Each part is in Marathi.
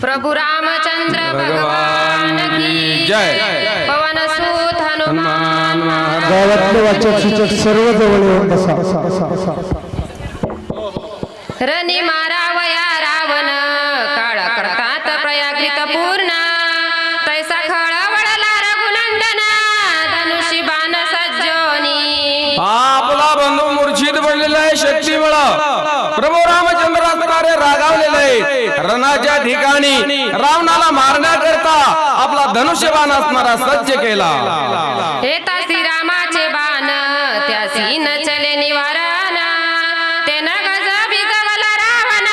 प्रभु रामचंद्र भगवान की जय. पवन सुत हनुमान गावातले वाचक सूचक सर्व जवळ येऊन बसा. रनी मारावया रावण काळ करतात प्रयागृत पूर्ण. तैसा खळवळला रघुनंदन धनुषी बाण सज्जोनी. आपला बंधू मूर्छित पडलेला आहे शक्ती बळ प्रभू रामचंद्र असणारे रागावलेले आहे. रणाच्या ठिकाणी रावणाला मारण्याकरता आपला धनुष्यबाण असणारा सज्ज केला. येता श्रीरामाचे बाण त्यासी न चले निवारण ते न गज भिजवला रावण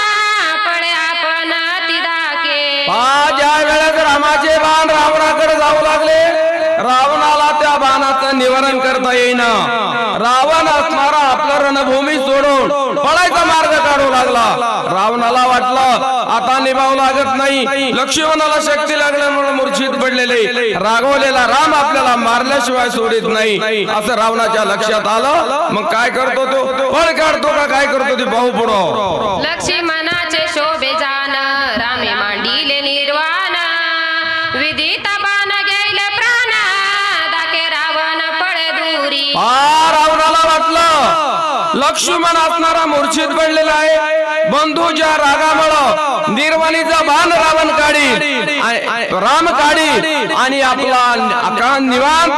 पळे आपण तिदाके पहा ज्या वेळेस रामाचे बाण रावणाकडे जाऊ लागले. रावणाला त्या बाणाचं निवारण करता येईना. रावण असणारा रणभूमी सोडून पळायचा मार्ग काढू लागला. रावणाला वाटलं आता निभाव लागत नाही. लक्ष्मणाला शक्ती लागल्यामुळे मूर्छित पडलेले. रागवलेला राम आपल्याला मारल्याशिवाय सोडित नाही. असं रावणाच्या लक्षात आलं. मग काय करतो तो? पळ काढतो का? काय करतो ते? भाऊ पुढं. लक्ष्मण असणारा मूर्छित पडलेला आहे. बंधूच्या रागामुळं निर्वाणीचा बाण रावण काढी राम काढी आणि आपला अकाळ निवान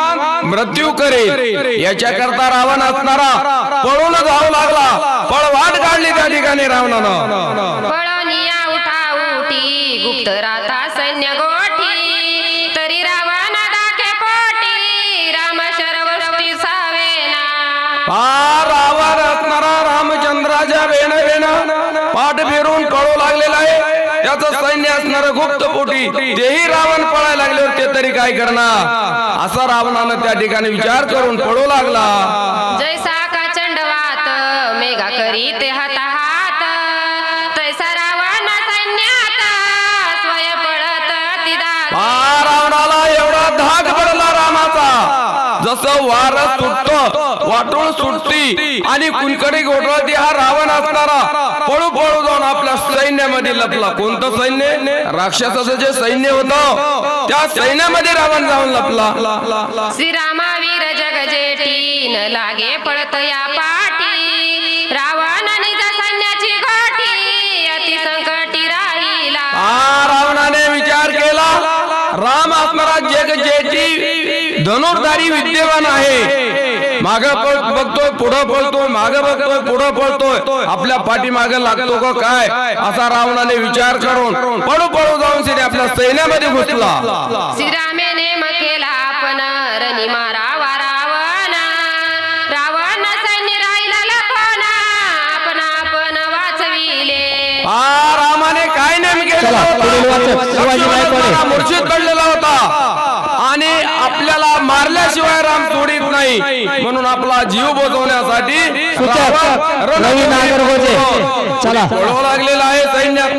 मृत्यू करेल याच्या करता रावण असणारा पळून जाऊ लागला. पळवाट काढली त्या ठिकाणी रावणानं. पळनिया उठा उठी गुप्त राता सैन्य गोठी. तरी रावण दाखे पोटी राम शरवष्टी सावेना. त्याचं सैन्य असणार गुप्त पोटी तेही रावण पळायला लागल्यावर ते तरी काय करणार? असा रावणानं त्या ठिकाणी विचार करून पळू लागला. जसं वार सुटत. वाटून सुटती. आणि कुणकडे गोठवती हा रावण असणारा. पळू पळू जाऊन आपल्या सैन्यामध्ये लपला. कोणतं सैन्य? राक्षसाचं जे सैन्य होतं त्या सैन्यामध्ये रावण जाऊन लपला. श्रीरामावीर जगजेटी न लागे पळत या पाठी रावण सैन्याची गोठी अति संकटी राहिला. हा रावणाने विचार केला. राम असणारा जग जेठी धनुर्धारी विद्यमान आहे. माग बघतोय पुढं पळतोय माग बघतोय पुढं पळतोय. आपल्या पाठीमाग लागतो का काय? असा रावणाने विचार करून पळू पळू जाऊन सिने आपल्या सैन्यामध्ये घुसला. श्रीरामे नेम केला आपण रणी मारावा रावण. रावण सैन्य राहिला लपना आपण आपण वाचविले. हा रामाने काय नेम केलेला चला, पुढील वाचक, होता शिवाजी गायकवाड. लक्ष्मणाला मूर्छित पडलेला होता आणि आपल्याला मारल्याशिवाय राम सोडित नाही. म्हणून आपला जीव बोजवण्यासाठी लागलेला आहे सैन्यात.